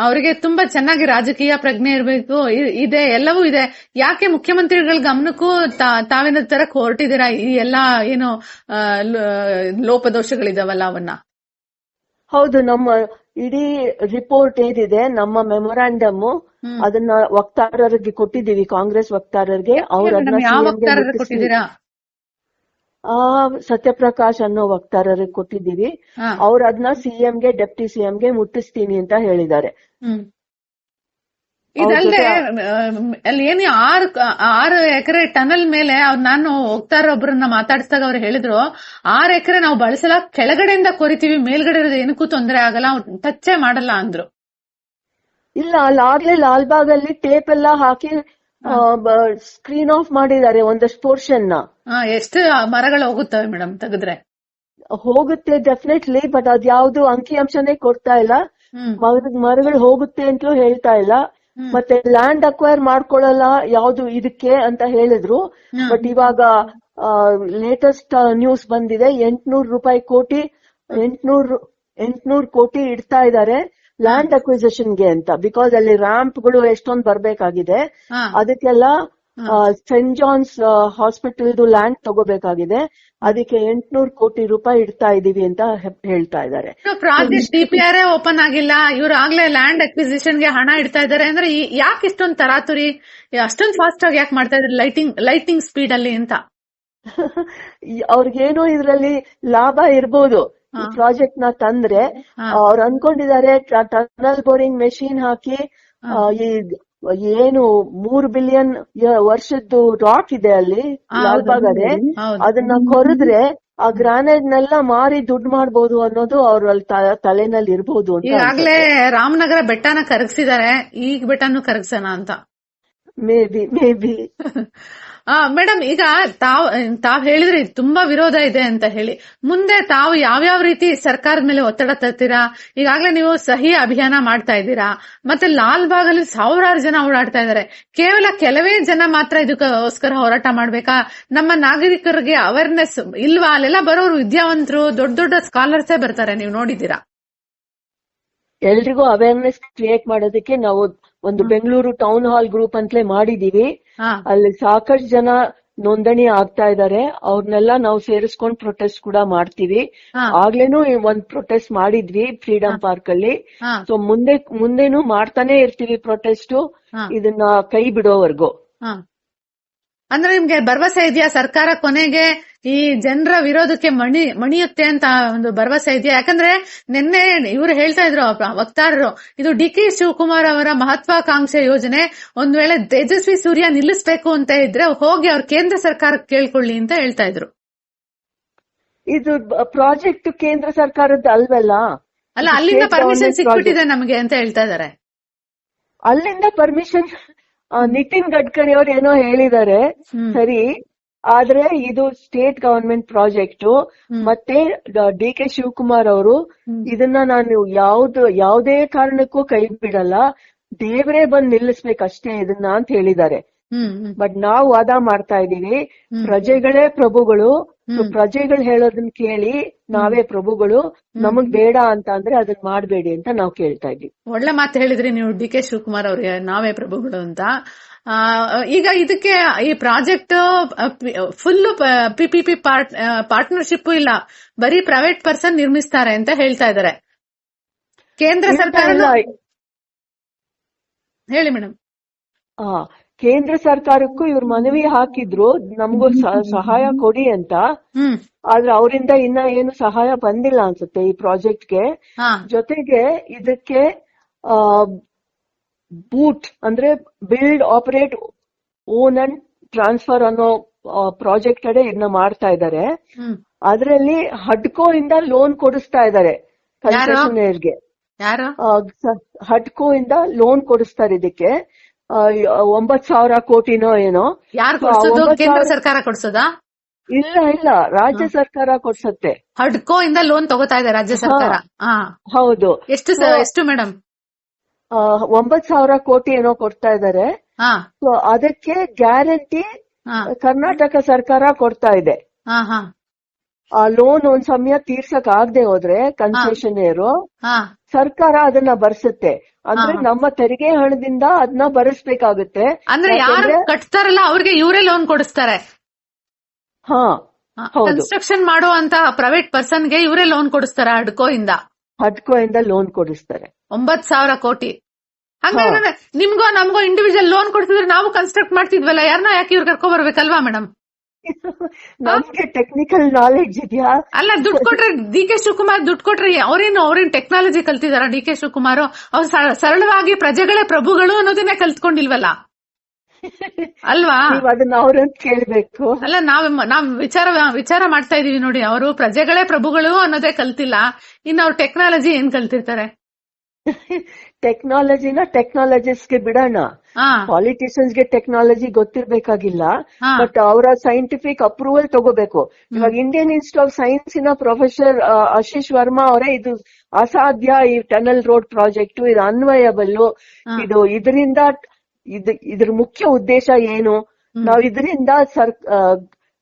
ಅವರಿಗೆ ತುಂಬಾ ಚೆನ್ನಾಗಿ ರಾಜಕೀಯ ಪ್ರಜ್ಞೆ ಇರಬೇಕು. ಇದೆ ಎಲ್ಲವೂ ಇದೆ. ಯಾಕೆ ಮುಖ್ಯಮಂತ್ರಿಗಳ ಗಮನಕ್ಕೂ ತಾವಿನ ತರ ಕೋರ್ಟಿದಿರ ಹೊರಟಿದ್ದೀರಾ? ಈ ಎಲ್ಲಾ ಏನು ಲೋಪದೋಷಗಳಿದಾವಲ್ಲ ಅವನ್ನ? ಹೌದು ನಮ್ಮ ಇಡೀ ರಿಪೋರ್ಟ್ ಏನಿದೆ ನಮ್ಮ ಮೆಮೊರಾಂಡಮ್ ಅದನ್ನ ವಕ್ತಾರರಿಗೆ ಕೊಟ್ಟಿದ್ದೀವಿ ಕಾಂಗ್ರೆಸ್ ವಕ್ತಾರರಿಗೆ. ಅವ್ರ ಮೇಡಮ್ ಯಾವ ವಕ್ತಾರರಿಗೆ ಕೊಟ್ಟಿದ್ದೀರಾ ಆ ಸತ್ಯಪ್ರಕಾಶ್ ಅನ್ನೋ ವಕ್ತಾರರಿಗೆ ಕೊಟ್ಟಿದ್ದೀವಿ. ಅವ್ರ ಅದನ್ನ ಸಿಎಂಗೆ ಡೆಪ್ಟಿ ಸಿಎಂಗೆ ಮುಟ್ಟಿಸ್ತೀನಿ ಅಂತ ಹೇಳಿದ್ದಾರೆ. ಇದಲ್ಲದೆ ಅಲ್ಲಿ ಏನು ಆರು ಆರು ಎಕರೆ ಟನಲ್ ಮೇಲೆ ಅವ್ರು ನಾನು ಹೋಗ್ತಾರ ಒಬ್ರನ್ನ ಮಾತಾಡಿಸಿದಾಗ ಅವ್ರು ಹೇಳಿದ್ರು ಆರು ಎಕರೆ ನಾವು ಬಳಸಲ್ಲ ಕೆಳಗಡೆಯಿಂದ ಕೊರಿತೀವಿ ಮೇಲ್ಗಡೆ ಇರೋದು ಏನಕ್ಕೂ ತೊಂದರೆ ಆಗಲ್ಲ ಟಚ್ಚೇ ಮಾಡಲ್ಲ ಅಂದ್ರು ಇಲ್ಲ ಅಲ್ಲಾಗ್ಲೇ ಲಾಲ್ಬಾಗ್ ಅಲ್ಲಿ ಟೇಪ್ ಎಲ್ಲಾ ಹಾಕಿ ಸ್ಕ್ರೀನ್ ಆಫ್ ಮಾಡಿದ್ದಾರೆ ಒಂದಷ್ಟು ಪೋರ್ಷನ್ನ. ಎಷ್ಟು ಮರಗಳು ಹೋಗುತ್ತವೆ ಮೇಡಮ್ ತೆಗೆದ್ರೆ? ಹೋಗುತ್ತೆ ಡೆಫಿನೆಟ್ಲಿ ಬಟ್ ಅದ್ಯಾವ್ದು ಅಂಕಿ ಅಂಶನೇ ಕೊಡ್ತಾ ಇಲ್ಲ. ಮರಗಳು ಹೋಗುತ್ತೆ ಅಂತಲೂ ಹೇಳ್ತಾ ಇಲ್ಲ. ಮತ್ತೆ ಲ್ಯಾಂಡ್ ಅಕ್ವೈರ್ ಮಾಡ್ಕೊಳ್ಳಲ್ಲ ಯಾವ್ದು ಇದಕ್ಕೆ ಅಂತ ಹೇಳಿದ್ರು. ಬಟ್ ಇವಾಗ ಲೇಟೆಸ್ಟ್ ನ್ಯೂಸ್ ಬಂದಿದೆ ಎಂಟ್ನೂರು ರೂಪಾಯಿ ಕೋಟಿ ಎಂಟ್ನೂರು ಎಂಟ್ನೂರು ಕೋಟಿ ಇಡ್ತಾ ಇದ್ದಾರೆ. ಲ್ಯಾಂಡ್ ಅಕ್ವಿಸಿಷನ್ಗೆ ಅಂತ. ಬಿಕಾಸ್ ಅಲ್ಲಿ ರ್ಯಾಂಪ್ಗಳು ಎಷ್ಟೊಂದು ಬರ್ಬೇಕಾಗಿದೆ. ಅದಕ್ಕೆಲ್ಲ ಸೆಂಟ್ ಜಾನ್ಸ್ ಹಾಸ್ಪಿಟಲ್ದು ಲ್ಯಾಂಡ್ ತಗೋಬೇಕಾಗಿದೆ. ಅದಕ್ಕೆ ಎಂಟ್ನೂರು ಕೋಟಿ ರೂಪಾಯಿ ಇಡ್ತಾ ಇದೀವಿ ಅಂತ ಹೇಳ್ತಾ ಇದ್ದಾರೆ. ಪ್ರಾಜೆಕ್ಟ್ ಡಿಪಿಆರ್ ಓಪನ್ ಆಗಿಲ್ಲ. ಇವ್ರು ಆಗ್ಲೇ ಲ್ಯಾಂಡ್ ಅಕ್ವಿಸಿಷನ್ಗೆ ಹಣ ಇಡ್ತಾ ಇದ್ದಾರೆ. ಅಂದ್ರೆ ಯಾಕೆ ಇಷ್ಟೊಂದು ತರಾತುರಿ? ಅಷ್ಟೊಂದು ಫಾಸ್ಟ್ ಆಗಿ ಯಾಕೆ ಮಾಡ್ತಾ ಇದ್ದಾರೆ ಲೈಟಿಂಗ್ ಲೈಟಿಂಗ್ ಸ್ಪೀಡ್ ಅಲ್ಲಿ ಅಂತ. ಅವ್ರಿಗೇನೋ ಇದ್ರಲ್ಲಿ ಲಾಭ ಇರ್ಬೋದು. ಈ ಪ್ರಾಜೆಕ್ಟ್ನ ತಂದ್ರೆ ಅವ್ರು ಅನ್ಕೊಂಡಿದ್ದಾರೆ ಟನಲ್ ಬೋರಿಂಗ್ ಮೆಷಿನ್ ಹಾಕಿ ಈ ಏನು ಮೂರ್ ಬಿಲಿಯನ್ ವರ್ಷದ್ದು ರಾಕ್ ಇದೆ ಅಲ್ಲಿ ಲಾಲ್ಬಾಗ್ ಅದೇ ಅದನ್ನ ಕೊರೆದ್ರೆ ಆ ಗ್ರಾನೈಟ್ ನೆಲ್ಲ ಮಾರಿ ದುಡ್ಡು ಮಾಡಬಹುದು ಅನ್ನೋದು ಅವ್ರ ಅಲ್ಲಿ ತಲೆನಲ್ಲಿ ಇರ್ಬೋದು ಅಂತ ಈಗಾಗ್ಲೇ ರಾಮನಗರ ಬೆಟ್ಟನ ಕರಗಿಸಿದ್ದಾರೆ ಈಗ ಬೆಟ್ಟನು ಕರಗಿಸೋಣ ಅಂತ. Maybe maybe madam ಈಗ ತಾವ್ ತಾವ್ ಹೇಳಿದ್ರೆ ತುಂಬಾ ವಿರೋಧ ಇದೆ ಅಂತ ಹೇಳಿ. ಮುಂದೆ ತಾವು ಯಾವ್ಯಾವ ರೀತಿ ಸರ್ಕಾರದ ಮೇಲೆ ಒತ್ತಡ ತರ್ತೀರಾ? ಈಗಾಗಲೇ ನೀವು ಸಹಿ ಅಭಿಯಾನ ಮಾಡ್ತಾ ಇದ್ದೀರಾ. ಮತ್ತೆ ಲಾಲ್ ಬಾಗ್ ಅಲ್ಲಿ ಸಾವಿರಾರು ಜನ ಓಡಾಡ್ತಾ ಇದ್ದಾರೆ. ಕೇವಲ ಕೆಲವೇ ಜನ ಮಾತ್ರ ಇದಕ್ಕೋಸ್ಕರ ಹೋರಾಟ ಮಾಡ್ಬೇಕಾ? ನಮ್ಮ ನಾಗರಿಕರಿಗೆ ಅವೇರ್ನೆಸ್ ಇಲ್ವಾ? ಅಲ್ಲೆಲ್ಲ ಬರೋರು ವಿದ್ಯಾವಂತರು, ದೊಡ್ಡ ದೊಡ್ಡ ಸ್ಕಾಲರ್ಸೇ ಬರ್ತಾರೆ, ನೀವು ನೋಡಿದ್ದೀರಾ? ಎಲ್ರಿಗೂ ಅವೇರ್ನೆಸ್ ಕ್ರಿಯೇಟ್ ಮಾಡೋದಕ್ಕೆ ನಾವು ಒಂದು ಬೆಂಗಳೂರು ಟೌನ್ ಹಾಲ್ ಗ್ರೂಪ್ ಅಂತಲೇ ಮಾಡಿದೀವಿ. ಅಲ್ಲಿ ಸಾಕಷ್ಟು ಜನ ನೋಂದಣಿ ಆಗ್ತಾ ಇದ್ದಾರೆ. ಅವ್ರನ್ನೆಲ್ಲ ನಾವು ಸೇರಿಸ್ಕೊಂಡು ಪ್ರೊಟೆಸ್ಟ್ ಕೂಡ ಮಾಡ್ತೀವಿ. ಆಗ್ಲೇನು ಒಂದ್ ಪ್ರೊಟೆಸ್ಟ್ ಮಾಡಿದ್ವಿ ಫ್ರೀಡಂ ಪಾರ್ಕ್ ಅಲ್ಲಿ. ಸೊ ಮುಂದೆ ಮುಂದೆನು ಮಾಡ್ತಾನೆ ಇರ್ತೀವಿ ಪ್ರೊಟೆಸ್ಟ್ ಇದನ್ನ ಕೈ ಬಿಡೋವರೆಗೂ. ಅಂದ್ರೆ ನಿಮ್ಗೆ ಭರವಸೆ ಇದೆಯಾ ಸರ್ಕಾರ ಕೊನೆಗೆ ಈ ಜನರ ವಿರೋಧಕ್ಕೆ ಮಣಿ ಮಣಿಯುತ್ತೆ ಅಂತ ಒಂದು ಭರವಸೆ ಇದೆಯಾ? ಯಾಕಂದ್ರೆ ನಿನ್ನೆ ಇವರು ಹೇಳ್ತಾ ಇದ್ರು ವಕ್ತಾರರು ಇದು ಡಿ ಕೆ ಶಿವಕುಮಾರ್ ಅವರ ಮಹತ್ವಾಕಾಂಕ್ಷೆ ಯೋಜನೆ. ಒಂದ್ ವೇಳೆ ತೇಜಸ್ವಿ ಸೂರ್ಯ ನಿಲ್ಲಿಸಬೇಕು ಅಂತ ಇದ್ರೆ ಹೋಗಿ ಅವ್ರ ಕೇಂದ್ರ ಸರ್ಕಾರಕ್ಕೆ ಕೇಳ್ಕೊಳ್ಳಿ ಅಂತ ಹೇಳ್ತಾ ಇದ್ರು. ಇದು ಪ್ರಾಜೆಕ್ಟ್ ಕೇಂದ್ರ ಸರ್ಕಾರದ್ದು ಅಲ್ವಲ್ಲ? ಅಲ್ಲ ಅಲ್ಲಿಂದ ಪರ್ಮಿಷನ್ ಸಿಕ್ಬಿಟ್ಟಿದೆ ನಮಗೆ ಅಂತ ಹೇಳ್ತಾ ಇದಾರೆ. ಅಲ್ಲಿಂದ ಪರ್ಮಿಷನ್ ನಿತಿನ್ ಗಡ್ಕರಿ ಅವ್ರು ಏನೋ ಹೇಳಿದ್ದಾರೆ. ಸರಿ. ಆದ್ರೆ ಇದು ಸ್ಟೇಟ್ ಗವರ್ಮೆಂಟ್ ಪ್ರಾಜೆಕ್ಟ್. ಮತ್ತೆ ಡಿ ಕೆ ಶಿವಕುಮಾರ್ ಅವರು ಇದನ್ನ ನಾನು ಯಾವ್ದು ಯಾವುದೇ ಕಾರಣಕ್ಕೂ ಕೈ ಬಿಡಲ್ಲ. ದೇವರೇ ಬಂದ್ ನಿಲ್ಲಿಸ್ಬೇಕಷ್ಟೇ ಇದನ್ನ ಅಂತ ಹೇಳಿದ್ದಾರೆ. ಬಟ್ ನಾವು ವಾದ ಮಾಡ್ತಾ ಇದೀವಿ ಪ್ರಜೆಗಳೇ ಪ್ರಭುಗಳು. ಪ್ರಜೆಗಳು ಹೇಳೋದನ್ನ ಕೇಳಿ ನಾವೇ ಪ್ರಭುಗಳು. ನಮಗ್ ಬೇಡ ಅಂತ ಅಂದ್ರೆ ಅದನ್ನ ಮಾಡಬೇಡಿ ಅಂತ ನಾವು ಕೇಳ್ತಾ ಇದೀವಿ ಒಳ್ಳೆ ಮಾತು ಹೇಳಿದ್ರಿ ನೀವು ಡಿ ಕೆ ಶಿವಕುಮಾರ್ ಅವ್ರಿಗೆ ನಾವೇ ಪ್ರಭುಗಳು ಅಂತ. ಈಗ ಇದಕ್ಕೆ ಈ project full P P P partnership ಇಲ್ಲ. ಬರೀ ಪ್ರೈವೇಟ್ ಪರ್ಸನ್ ನಿರ್ಮಿಸ್ತಾರೆ ಅಂತ ಹೇಳ್ತಾ ಇದ್ದಾರೆ. ಕೇಂದ್ರ ಸರ್ಕಾರ ಹೇಳಿ ಮೇಡಮ್ ಆ, ಕೇಂದ್ರ ಸರ್ಕಾರಕ್ಕೂ ಇವ್ರು ಮನವಿ ಹಾಕಿದ್ರು ನಮಗೂ ಸಹಾಯ ಕೊಡಿ ಅಂತ. ಆದ್ರೆ ಅವರಿಂದ ಇನ್ನ ಏನು ಸಹಾಯ ಬಂದಿಲ್ಲ ಅನ್ಸುತ್ತೆ ಈ ಪ್ರಾಜೆಕ್ಟ್ಗೆ. ಜೊತೆಗೆ ಇದಕ್ಕೆ ಬೂಟ್ ಅಂದ್ರೆ build operate own and transfer ಅನ್ನೋ ಪ್ರಾಜೆಕ್ಟ್ ಅಡೆ ಇದನ್ನ ಮಾಡ್ತಾ ಇದ್ದಾರೆ ಅದರಲ್ಲಿ ಹಡ್ಕೋ ಇಂದ ಲೋನ್ ಕೊಡಿಸ್ತಾ ಇದ್ದಾರೆ ಕನ್ಸೆಷನೇರ್ಗೆ. ಹಡ್ಕೋ ಇಂದ ಲೋನ್ ಕೊಡಿಸ್ತಾರೆ ಇದಕ್ಕೆ. ಒಂಬತ್ ಸಾವಿರ ಕೋಟಿನೋ ಏನೋ. ಯಾರು ಕೊಡ್ಸೋದು? ಕೇಂದ್ರ ಸರ್ಕಾರ ಕೊಡ್ಸೋದಾ? ಇಲ್ಲ ಇಲ್ಲ. ರಾಜ್ಯ ಸರ್ಕಾರ ಕೊಡ್ಸತ್ತೆ. ಹಡ್ಕೋ ಇಂದ ಲೋನ್ ತಗೋತಾ ಇದೆ ರಾಜ್ಯ ಸರ್ಕಾರ. ಹೌದು. ಎಷ್ಟು ಎಷ್ಟು ಮೇಡಮ್ ಒಂಬತ್ ಸಾವಿರ ಕೋಟಿ ಏನೋ ಕೊಡ್ತಾ ಇದಾರೆ. ಅದಕ್ಕೆ ಗ್ಯಾರಂಟಿ ಕರ್ನಾಟಕ ಸರ್ಕಾರ ಕೊಡ್ತಾ ಇದೆ. ಆ ಲೋನ್ ಒಂದ್ ಸಮಯ ತೀರ್ಸಕ್ ಆಗದೆ ಹೋದ್ರೆ ಕನ್ಸೆಷನೇರು ಹಾ. ಸರ್ಕಾರ ಅದನ್ನ ಬರ್ಸುತ್ತೆ. ಅಂದ್ರೆ ನಮ್ಮ ತೆರಿಗೆ ಹಣದಿಂದ ಅದನ್ನ ಭರಿಸ್ಬೇಕಾಗುತ್ತೆ. ಅಂದ್ರೆ ಯಾರು ಕಟ್ತಾರಲ್ಲ ಅವ್ರಿಗೆ ಇವರೇ ಲೋನ್ ಕೊಡಿಸ್ತಾರೆ. ಹಾ. ಕನ್ಸ್ಟ್ರಕ್ಷನ್ ಮಾಡುವಂತ ಪ್ರೈವೇಟ್ ಪರ್ಸನ್ಗೆ ಇವರೇ ಲೋನ್ ಕೊಡಿಸ್ತಾರೆ ಹಡ್ಕೋ ಇಂದ ಹಡ್ಕೋ ಇಂದ ಲೋನ್ ಕೊಡಿಸ್ತಾರೆ. ಒಂಬತ್ ಸಾವಿರ ಕೋಟಿ. ಹಂಗಾದ್ರೆ ನಿಮ್ಗೋ ನಮ್ಗೋ ಇಂಡಿವಿಜುವಲ್ ಲೋನ್ ಕೊಡ್ತಿದ್ರೆ ನಾವು ಕನ್ಸ್ಟ್ರಕ್ಟ್ ಮಾಡ್ತಿದ್ವಲ್ಲ ಯಾರನ್ನ ಯಾಕೆ ಇವ್ರು ಕರ್ಕೊ ಬರ್ಬೇಕಲ್ವಾ ಮೇಡಮ್ ನಮ್ಗೆ ಟೆಕ್ನಿಕಲ್ ನಾಲೆಡ್ಜ್ ಇದೆಯಾ? ಅಲ್ಲ ದುಡ್ಡು ಕೊಟ್ರೆ ಡಿ ಕೆ ಶಿವಕುಮಾರ್ ದುಡ್ಡು ಕೊಟ್ರೆ ಅವ್ರೇನು ಅವ್ರೇನ್ ಟೆಕ್ನಾಲಜಿ ಕಲ್ತಿದಾರ ಡಿ ಕೆ ಶಿವಕುಮಾರ್? ಅವ್ರು ಸರಳವಾಗಿ ಪ್ರಜೆಗಳೇ ಪ್ರಭುಗಳು ಅನ್ನೋದನ್ನೇ ಕಲ್ತ್ಕೊಂಡಿಲ್ವಲ್ಲ? ಅಲ್ವಾ? ಅದನ್ನ ಅವ್ರನ್ನ ಕೇಳ್ಬೇಕು. ಅಲ್ಲ ನಾವ್ ನಾವ್ ವಿಚಾರ ವಿಚಾರ ಮಾಡ್ತಾ ಇದೀವಿ ನೋಡಿ ಅವರು ಪ್ರಜೆಗಳೇ ಪ್ರಭುಗಳು ಅನ್ನೋದೇ ಕಲ್ತಿಲ್ಲ. ಇನ್ನು ಅವ್ರ ಟೆಕ್ನಾಲಜಿ ಏನ್ ಕಲ್ತಿರ್ತಾರೆ? ಟೆಕ್ನಾಲಜಿನ ಟೆಕ್ನಾಲಜಿಸ್ಟ್ಗೆ ಬಿಡೋಣ. ಪಾಲಿಟಿಷಿಯನ್ಸ್ಗೆ ಟೆಕ್ನಾಲಜಿ ಗೊತ್ತಿರ್ಬೇಕಾಗಿಲ್ಲ. ಬಟ್ ಅವರ ಸೈಂಟಿಫಿಕ್ ಅಪ್ರೂವಲ್ ತಗೋಬೇಕು. ಇವಾಗ ಇಂಡಿಯನ್ ಇನ್ಸ್ಟಿಟ್ಯೂಟ್ ಆಫ್ ಸೈನ್ಸ್ನ ಪ್ರೊಫೆಸರ್ ಆಶೀಶ್ ವರ್ಮಾ ಅವರೇ ಇದು ಅಸಾಧ್ಯ ಈ ಟನಲ್ ರೋಡ್ ಪ್ರಾಜೆಕ್ಟ್ ಇದು ಅನ್ವಯಬಲ್ ಇದು ಇದರಿಂದ ಇದು ಇದ್ರ ಮುಖ್ಯ ಉದ್ದೇಶ ಏನು? ನಾವು ಇದರಿಂದ ಸರ್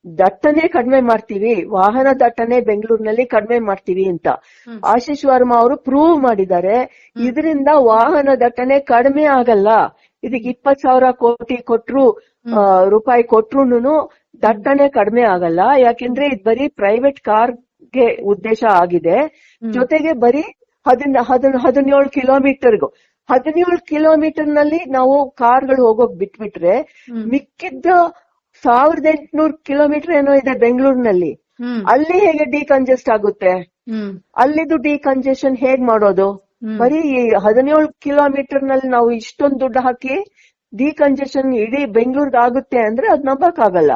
ದಟ್ಟಣೆ ಕಡಿಮೆ ಮಾಡ್ತೀವಿ ವಾಹನ ದಟ್ಟಣೆ ಬೆಂಗಳೂರಿನಲ್ಲಿ ಕಡಿಮೆ ಮಾಡ್ತೀವಿ ಅಂತ. ಆಶೀಶ್ ವರ್ಮಾ ಅವರು ಪ್ರೂವ್ ಮಾಡಿದ್ದಾರೆ. ಇದರಿಂದ ವಾಹನ ದಟ್ಟಣೆ ಕಡಿಮೆ ಆಗಲ್ಲ. ಇದಕ್ಕೆ ಇಪ್ಪತ್ ಸಾವಿರ ಕೋಟಿ ಕೊಟ್ರು ರೂಪಾಯಿ ಕೊಟ್ರುನು ದಟ್ಟಣೆ ಕಡಿಮೆ ಆಗಲ್ಲ. ಯಾಕೆಂದ್ರೆ ಇದು ಬರೀ ಪ್ರೈವೇಟ್ ಕಾರ್ಗೆ ಉದ್ದೇಶ ಆಗಿದೆ. ಜೊತೆಗೆ ಬರೀ ಹದಿನ ಹದಿನ ಹದಿನೇಳು ಕಿಲೋಮೀಟರ್ಗು. ಹದಿನೇಳು ಕಿಲೋಮೀಟರ್ನಲ್ಲಿ ನಾವು ಕಾರ್ಗಳು ಹೋಗೋಕ್ ಬಿಟ್ಬಿಟ್ರೆ ಮಿಕ್ಕಿದ್ದ ಸಾವಿರದ ಎಂಟುನೂರು ಕಿಲೋಮೀಟರ್ ಏನೋ ಇದೆ ಬೆಂಗಳೂರಿನಲ್ಲಿ. ಅಲ್ಲಿ ಹೇಗೆ ಡಿಕಂಜೆಸ್ಟ್ ಆಗುತ್ತೆ? ಅಲ್ಲಿದು ಡಿಕಂಜೆಷನ್ ಹೇಗ್ ಮಾಡೋದು. ಬರೀ ಹದಿನೇಳು ಕಿಲೋಮೀಟರ್ನಲ್ಲಿ ನಾವು ಇಷ್ಟೊಂದು ದುಡ್ಡು ಹಾಕಿ ಡಿಕಂಜೆಷನ್ ಇಡೀ ಬೆಂಗಳೂರ್ಗ್ ಆಗುತ್ತೆ ಅಂದ್ರೆ ಅದ್ ನಂಬಕ್ ಆಗಲ್ಲ.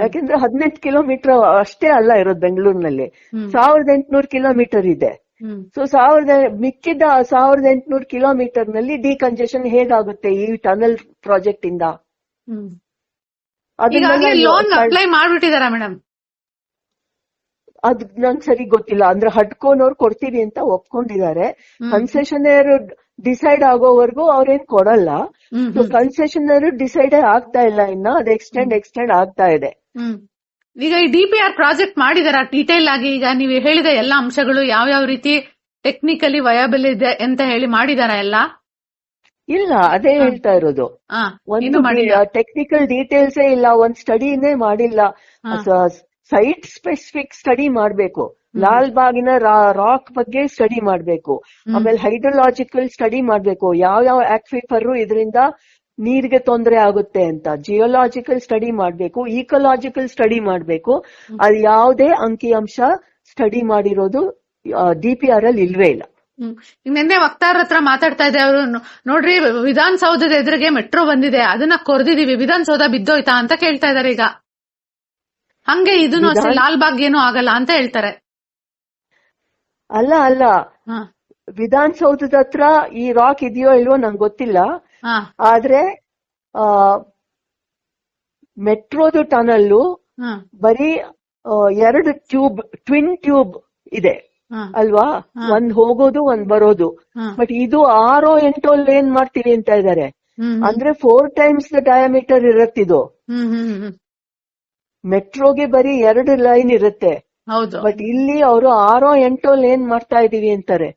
ಯಾಕೆಂದ್ರೆ ಹದಿನೆಂಟು ಕಿಲೋಮೀಟರ್ ಅಷ್ಟೇ ಅಲ್ಲ ಇರೋದು ಬೆಂಗಳೂರಿನಲ್ಲಿ. ಸಾವಿರದ ಎಂಟುನೂರು ಕಿಲೋಮೀಟರ್ ಇದೆ. ಸೊ ಸಾವಿರದ ಮಿಕ್ಕಿದ ಸಾವಿರದ ಎಂಟುನೂರು ಕಿಲೋಮೀಟರ್ನಲ್ಲಿ ಡಿಕಂಜೆಷನ್ ಹೇಗಾಗುತ್ತೆ ಈ ಟನಲ್ ಪ್ರಾಜೆಕ್ಟ್ ಇಂದ? ಈಗಾಗಲೇ ಲೋನ್ ಅಪ್ಲೈ ಮಾಡ್ಬಿಟ್ಟಿದಾರಾ ಮೇಡಮ್ ಅದ್ ನಂಗೆ ಸರಿ ಗೊತ್ತಿಲ್ಲ. ಅಂದ್ರೆ ಹಡ್ಕೋನವ್ರು ಕೊಡ್ತೀವಿ ಅಂತ ಒಪ್ಕೊಂಡಿದ್ದಾರೆ ಕನ್ಸೆಷನರ್ ಡಿಸೈಡ್ ಆಗೋವರೆಗೂ ಅವ್ರೇನ್ ಕೊಡಲ್ಲ. ಕನ್ಸೆಷನರ್ ಡಿಸೈಡ್ ಆಗ್ತಾ ಇಲ್ಲ ಇನ್ನ. ಅದು ಎಕ್ಸ್ಟೆಂಡ್ ಎಕ್ಸ್ಟೆಂಡ್ ಆಗ್ತಾ ಇದೆ. ಈಗ ಈ ಡಿ ಪಿ ಆರ್ ಪ್ರಾಜೆಕ್ಟ್ ಮಾಡಿದಾರ? ಡೀಟೇಲ್ ಆಗಿ ಈಗ ನೀವು ಹೇಳಿದ ಎಲ್ಲಾ ಅಂಶಗಳು ಯಾವ ಯಾವ ರೀತಿ ಟೆಕ್ನಿಕಲಿ ವಯಬಲ್ ಇದೆ ಅಂತ ಹೇಳಿ ಮಾಡಿದಾರ ಎಲ್ಲ? ಇಲ್ಲ ಅದೇ ಹೇಳ್ತಾ ಇರೋದು. ಒಂದು ಟೆಕ್ನಿಕಲ್ ಡೀಟೇಲ್ಸೇ ಇಲ್ಲ ಒಂದ್ ಸ್ಟಡಿನೇ ಮಾಡಿಲ್ಲ. ಸೈಟ್ ಸ್ಪೆಸಿಫಿಕ್ ಸ್ಟಡಿ ಮಾಡ್ಬೇಕು. ಲಾಲ್ ಬಾಗಿನ ರಾಕ್ ಬಗ್ಗೆ ಸ್ಟಡಿ ಮಾಡ್ಬೇಕು. ಆಮೇಲೆ ಹೈಡ್ರಲಾಜಿಕಲ್ ಸ್ಟಡಿ ಮಾಡ್ಬೇಕು. ಯಾವ ಯಾವ ಆಕ್ವಿಫರ್ ಇದರಿಂದ ನೀರಿಗೆ ತೊಂದರೆ ಆಗುತ್ತೆ ಅಂತ. ಜಿಯೋಲಾಜಿಕಲ್ ಸ್ಟಡಿ ಮಾಡ್ಬೇಕು ಈಕೋಲಾಜಿಕಲ್ ಸ್ಟಡಿ ಮಾಡ್ಬೇಕು. ಅದು ಯಾವುದೇ ಅಂಕಿಅಂಶ ಸ್ಟಡಿ ಮಾಡಿರೋದು ಡಿಪಿಆರ್ ಅಲ್ಲಿ ಇಲ್ವೇ ಇಲ್ಲ. ಹ್ಮ್. ನಿನ್ನೆ ವಕ್ತಾರ ಹತ್ರ ಮಾತಾಡ್ತಾ ಇದ್ದೆ ಅವರು ನೋಡ್ರಿ ವಿಧಾನಸೌಧದ ಎದುರಿಗೆ ಮೆಟ್ರೋ ಬಂದಿದೆ ಅದನ್ನ ಕೊರ್ದಿದೀವಿ ವಿಧಾನಸೌಧ ಬಿದ್ದೋಯ್ತಾ ಅಂತ ಕೇಳ್ತಾ ಇದಾರೆ ಈಗ. ಹಂಗೆ ಇದನ್ನು ಅಷ್ಟೇ ಲಾಲ್ ಬಾಗ್ ಏನು ಆಗಲ್ಲ ಅಂತ ಹೇಳ್ತಾರೆ. ಅಲ್ಲ ಅಲ್ಲ. ವಿಧಾನಸೌಧದ ಹತ್ರ ಈ ರಾಕ್ ಇದೆಯೋ ಇಲ್ವೋ ನಂಗೆ ಗೊತ್ತಿಲ್ಲ. ಆದ್ರೆ ಆ ಮೆಟ್ರೋದು ಟನಲ್ಲು ಬರೀ ಎರಡು ಟ್ಯೂಬ್ ಟ್ವಿನ್ ಟ್ಯೂಬ್ ಇದೆ. ಅಲ್ವಾ? ಒಂದ್ ಹೋಗೋದು ಒಂದ್ ಬರೋದು. ಬಟ್ ಇದು ಆರೋ ಎಂಟೋ ಏನ್ ಮಾಡ್ತೀವಿ ಅಂತ ಇದಾರೆ? ಅಂದ್ರೆ ಫೋರ್ ಟೈಮ್ಸ್ ದ ಡಯಾಮೀಟರ್ ಇರತ್ತಿದು ಮೆಟ್ರೋಗೆ ಬರೀ ಎರಡು ಲೈನ್ ಇರುತ್ತೆ. ಬಟ್ ಇಲ್ಲಿ ಅವರು ಆರೋ ಎಂಟೋ ಏನ್ ಮಾಡ್ತಾ ಇದೀವಿ ಅಂತಾರೆ?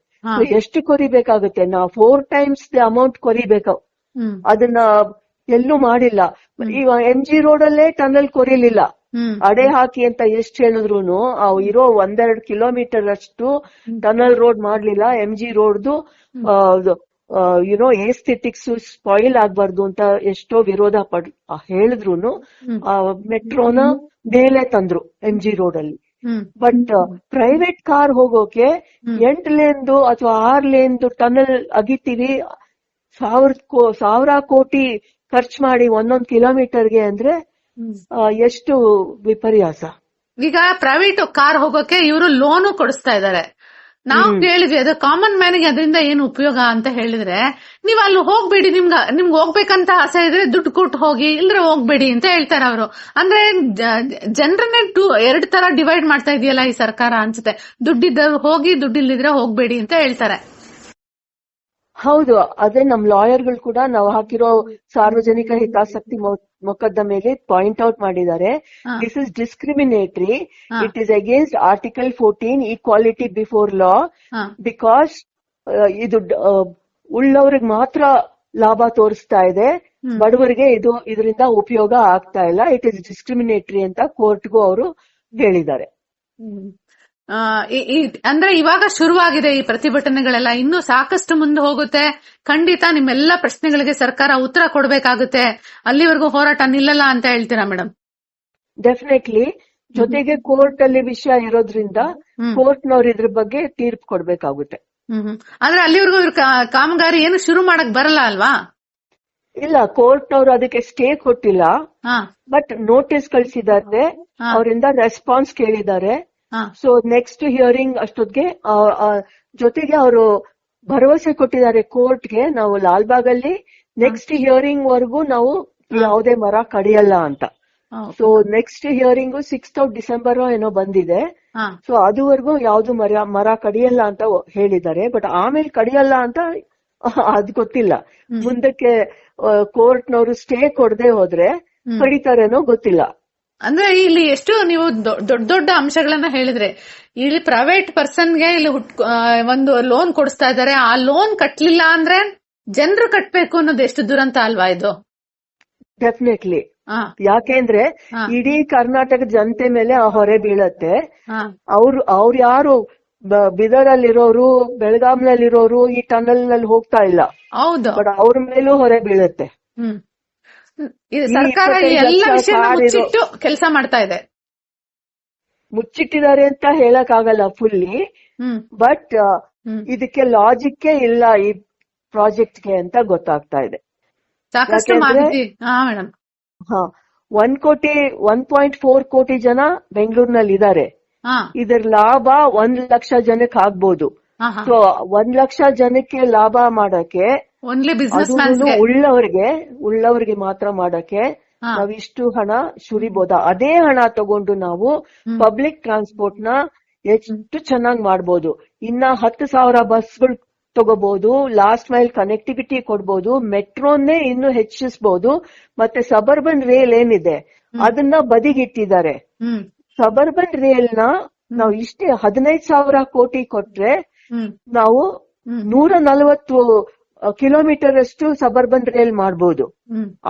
ಎಷ್ಟು ಕೊರಿಬೇಕಾಗುತ್ತೆ? ನಾವು ಫೋರ್ ಟೈಮ್ಸ್ ದ ಅಮೌಂಟ್ ಕೊರಿಬೇಕು. ಅದನ್ನ ಎಲ್ಲೂ ಮಾಡಿಲ್ಲ. ಈಗ ಎಂ ಜಿ ರೋಡ್ ಅಲ್ಲೇ ಟನಲ್ ಕೊರಿಲಿಲ್ಲ. ಅಡೆ ಹಾಕಿ ಅಂತ ಎಷ್ಟ್ ಹೇಳಿದ್ರು ಇರೋ ಒಂದೆರಡು ಕಿಲೋಮೀಟರ್ ಅಷ್ಟು ಟನಲ್ ರೋಡ್ ಮಾಡ್ಲಿಲ್ಲ ಎಂ ಜಿ ರೋಡ್ದು ಯುನೋ ಏಸ್ಥೆಟಿಕ್ಸ್ ಸ್ಪಾಯಿಲ್ ಆಗ್ಬಾರ್ದು ಅಂತ ಎಷ್ಟೋ ವಿರೋಧ ಪಡ್ ಹೇಳಿದ್ರು ಮೆಟ್ರೋನ ಮೇಲೆ ತಂದ್ರು ಎಂ ಜಿ ರೋಡ್ ಅಲ್ಲಿ ಬಟ್ ಪ್ರೈವೇಟ್ ಕಾರ್ ಹೋಗೋಕೆ ಎಂಟ್ ಲೇನ್ದು ಅಥವಾ ಆರ್ ಲೇನ್ದು ಟನಲ್ ಅಗಿತೀವಿ ಸಾವಿರ ಸಾವಿರ ಕೋಟಿ ಖರ್ಚು ಮಾಡಿ ಒಂದೊಂದ್ ಕಿಲೋಮೀಟರ್ಗೆ ಅಂದ್ರೆ ಎಷ್ಟು ವಿಪರ್ಯಾಸ. ಈಗ ಪ್ರೈವೇಟ್ ಕಾರ್ ಹೋಗೋಕೆ ಇವರು ಲೋನು ಕೊಡಿಸ್ತಾ ಇದಾರೆ. ನಾವು ಕೇಳಿದ್ವಿ ಅದು ಕಾಮನ್ ಮ್ಯಾನ್ಗೆ ಅದರಿಂದ ಏನು ಉಪಯೋಗ ಅಂತ ಹೇಳಿದ್ರೆ ನೀವ್ ಅಲ್ಲಿ ಹೋಗ್ಬೇಡಿ ನಿಮ್ಗ ನಿಮ್ಗೆ ಹೋಗ್ಬೇಕಂತ ಆಸೆ ಇದ್ರೆ ದುಡ್ಡು ಕೊಟ್ಟು ಹೋಗಿ ಇಲ್ದ್ರೆ ಹೋಗ್ಬೇಡಿ ಅಂತ ಹೇಳ್ತಾರೆ ಅವರು. ಅಂದ್ರೆ ಜನರನ್ನೇ ಟೂ ಎರಡ್ ತರ ಡಿವೈಡ್ ಮಾಡ್ತಾ ಇದೆಯಲ್ಲ ಈ ಸರ್ಕಾರ ಅನ್ಸುತ್ತೆ. ದುಡ್ಡಿದ್ದವ್ರು ಹೋಗಿ ದುಡ್ಡಿಲ್ದಿದ್ರೆ ಹೋಗ್ಬೇಡಿ ಅಂತ ಹೇಳ್ತಾರೆ. ಹೌದು ಅದೇ ನಮ್ ಲಾಯರ್ಗಳು ಕೂಡ ನಾವು ಹಾಕಿರೋ ಸಾರ್ವಜನಿಕ ಹಿತಾಸಕ್ತಿ ಮೊ- ಮೊಕದ್ದಮೆಯಲ್ಲಿ ಪಾಯಿಂಟ್ ಔಟ್ ಮಾಡಿದ್ದಾರೆ. This is discriminatory. It is against article fourteen equality before law because ಇದು ಉಳ್ಳವ್ರಿಗೆ ಮಾತ್ರ ಲಾಭ ತೋರಿಸ್ತಾ ಇದೆ. ಬಡವರಿಗೆ ಇದು ಇದರಿಂದ ಉಪಯೋಗ ಆಗ್ತಾ ಇಲ್ಲ. ಇಟ್ ಇಸ್ ಡಿಸ್ಕ್ರಿಮಿನೇಟರಿ ಅಂತ ಕೋರ್ಟ್ಗೂ ಅವರು ಹೇಳಿದ್ದಾರೆ. ಅಂದ್ರೆ ಇವಾಗ ಶುರುವಾಗಿದೆ ಈ ಪ್ರತಿಭಟನೆಗಳೆಲ್ಲ. ಇನ್ನು ಸಾಕಷ್ಟು ಮುಂದೆ ಹೋಗುತ್ತೆ. ಖಂಡಿತ ನಿಮ್ಮೆಲ್ಲ ಪ್ರಶ್ನೆಗಳಿಗೆ ಸರ್ಕಾರ ಉತ್ತರ ಕೊಡಬೇಕಾಗುತ್ತೆ. ಅಲ್ಲಿವರೆಗೂ ಹೋರಾಟ ನಿಲ್ಲಲ್ಲ ಅಂತ ಹೇಳ್ತೀರಾ ಮೇಡಮ್ ಡೆಫಿನೆಟ್ಲಿ ಜೊತೆಗೆ ಕೋರ್ಟ್ ಅಲ್ಲಿ ವಿಷಯ ಇರೋದ್ರಿಂದ ಕೋರ್ಟ್ ನವರು ಇದ್ರ ಬಗ್ಗೆ ತೀರ್ಪು ಕೊಡ್ಬೇಕಾಗುತ್ತೆ. ಆದ್ರೆ ಹ್ಮ್. ಅಲ್ಲಿವರೆಗೂ ಇವ್ರ ಕಾಮಗಾರಿ ಏನು ಶುರು ಮಾಡಕ್ ಬರಲ್ಲ ಅಲ್ವಾ? ಇಲ್ಲ ಕೋರ್ಟ್ನವ್ರು ಅದಕ್ಕೆ ಸ್ಟೇ ಕೊಟ್ಟಿಲ್ಲ. ಬಟ್ ನೋಟಿಸ್ ಕಳ್ಸಿದ್ದಾರೆ. ಅವರಿಂದ ರೆಸ್ಪಾನ್ಸ್ ಕೇಳಿದ್ದಾರೆ. ಸೊ ನೆಕ್ಸ್ಟ್ ಹಿಯರಿಂಗ್ ಅಷ್ಟೊತ್ತಿಗೆ ಜೊತೆಗೆ ಅವರು ಭರವಸೆ ಕೊಟ್ಟಿದ್ದಾರೆ ಕೋರ್ಟ್ಗೆ ನಾವು ಲಾಲ್ಬಾಗ್ ಅಲ್ಲಿ ನೆಕ್ಸ್ಟ್ ಹಿಯರಿಂಗ್ ವರೆಗೂ ನಾವು ಯಾವುದೇ ಮರ ಕಡಿಯಲ್ಲ ಅಂತ. So next hearing sixth of December ಏನೋ ಬಂದಿದೆ. ಸೊ ಅದುವರೆಗೂ ಯಾವ್ದು ಮರ ಮರ ಕಡಿಯಲ್ಲ ಅಂತ ಹೇಳಿದ್ದಾರೆ. ಬಟ್ ಆಮೇಲೆ ಕಡಿಯಲ್ಲ ಅಂತ ಅದ್ ಗೊತ್ತಿಲ್ಲ. ಮುಂದಕ್ಕೆ ಕೋರ್ಟ್ನವರು ಸ್ಟೇ ಕೊಡದೆ ಹೋದ್ರೆ ಕಡಿತಾರೇನೋ ಗೊತ್ತಿಲ್ಲ. ಅಂದ್ರೆ ಇಲ್ಲಿ ಎಷ್ಟು ನೀವು ದೊಡ್ಡ ದೊಡ್ಡ ಅಂಶಗಳನ್ನ ಹೇಳಿದ್ರೆ ಇಲ್ಲಿ ಪ್ರೈವೇಟ್ ಪರ್ಸನ್ಗೆ ಇಲ್ಲಿ ಹುಟ್ ಒಂದು ಲೋನ್ ಕೊಡಿಸ್ತಾ ಇದ್ದಾರೆ ಆ ಲೋನ್ ಕಟ್ಲಿಲ್ಲ ಅಂದ್ರೆ ಜನರು ಕಟ್ಬೇಕು ಅನ್ನೋದು ಎಷ್ಟು ದುರಂತ ಅಲ್ವಾ ಇದು? ಡೆಫಿನೆಟ್ಲಿ ಯಾಕೆಂದ್ರೆ. ಇಡೀ ಕರ್ನಾಟಕ ಜನತೆ ಮೇಲೆ ಆ ಹೊರೆ ಬೀಳತ್ತೆ. ಅವ್ರು ಅವ್ರು ಯಾರು ಬಿದರಲ್ಲಿರೋರು ಬೆಳಗಾಂನಲ್ಲಿರೋರು ಈ ಟನಲ್ನಲ್ಲಿ ಹೋಗ್ತಾ ಇಲ್ಲ. ಹೌದು. ಬಟ್ ಅವ್ರ ಮೇಲೂ ಹೊರೆ ಬೀಳತ್ತೆ. ಸರ್ಕಾರ ಎಲ್ಲ ವಿಷಯನ ಮುಚ್ಚಿಟ್ಟು ಕೆಲಸ ಮಾಡ್ತಾ ಇದೆ. ಮುಚ್ಚಿಟ್ಟಿದ್ದಾರೆ ಅಂತ ಹೇಳಕ್ ಆಗಲ್ಲ ಫುಲ್ಲಿ ಬಟ್ ಇದಕ್ಕೆ ಲಾಜಿಕ್ಕೇ ಇಲ್ಲ ಈ ಪ್ರಾಜೆಕ್ಟ್ಗೆ ಅಂತ ಗೊತ್ತಾಗ್ತಾ ಇದೆ. ಒಂದ್ ಹಾ ಒನ್ ಕೋಟಿ ಒನ್ ಪಾಯಿಂಟ್ ಫೋರ್ ಕೋಟಿ ಜನ ಬೆಂಗಳೂರಿನಲ್ಲಿ ಇದ್ದಾರೆ ಇದರ ಲಾಭ ಒಂದ್ ಲಕ್ಷ ಜನಕ್ಕೆ ಆಗ್ಬೋದು. ಸೊ ಒಂದ್ ಲಕ್ಷ ಜನಕ್ಕೆ ಲಾಭ ಮಾಡಕ್ಕೆ ಓನ್ಲಿ ಬಿಸ್ನೆಸ್ ಉಳ್ಳವ್ರಿಗೆ ಉಳ್ಳವ್ರಿಗೆ ಮಾತ್ರ ಮಾಡಕ್ಕೆ. ನಾವಿಷ್ಟು ಹಣ ಸುರಿಬೋದ? ಅದೇ ಹಣ ತಗೊಂಡು ನಾವು ಪಬ್ಲಿಕ್ ಟ್ರಾನ್ಸ್ಪೋರ್ಟ್ನ ಎಷ್ಟು ಚೆನ್ನಾಗಿ ಮಾಡಬಹುದು ಇನ್ನ ಹತ್ತು ಸಾವಿರ ಬಸ್ಗಳು ತಗೋಬಹುದು ಲಾಸ್ಟ್ ಮೈಲ್ ಕನೆಕ್ಟಿವಿಟಿ ಕೊಡ್ಬೋದು ಮೆಟ್ರೋನ್ನೇ ಇನ್ನು ಹೆಚ್ಚಿಸಬಹುದು ಮತ್ತೆ ಸಬರ್ಬನ್ ರೇಲ್ ಏನಿದೆ ಅದನ್ನ ಬದಿಗಿಟ್ಟಿದ್ದಾರೆ. ಸಬರ್ಬನ್ ರೇಲ್ನ ನಾವು ಇಷ್ಟೇ ಹದಿನೈದು ಸಾವಿರ ಕೋಟಿ ಕೊಟ್ರೆ ನಾವು. ನೂರ ನಲವತ್ತು ಕಿಲೋಮೀಟರ್ ಅಷ್ಟು ಸಬರ್ಬನ್ ರೇಲ್ ಮಾಡಬಹುದು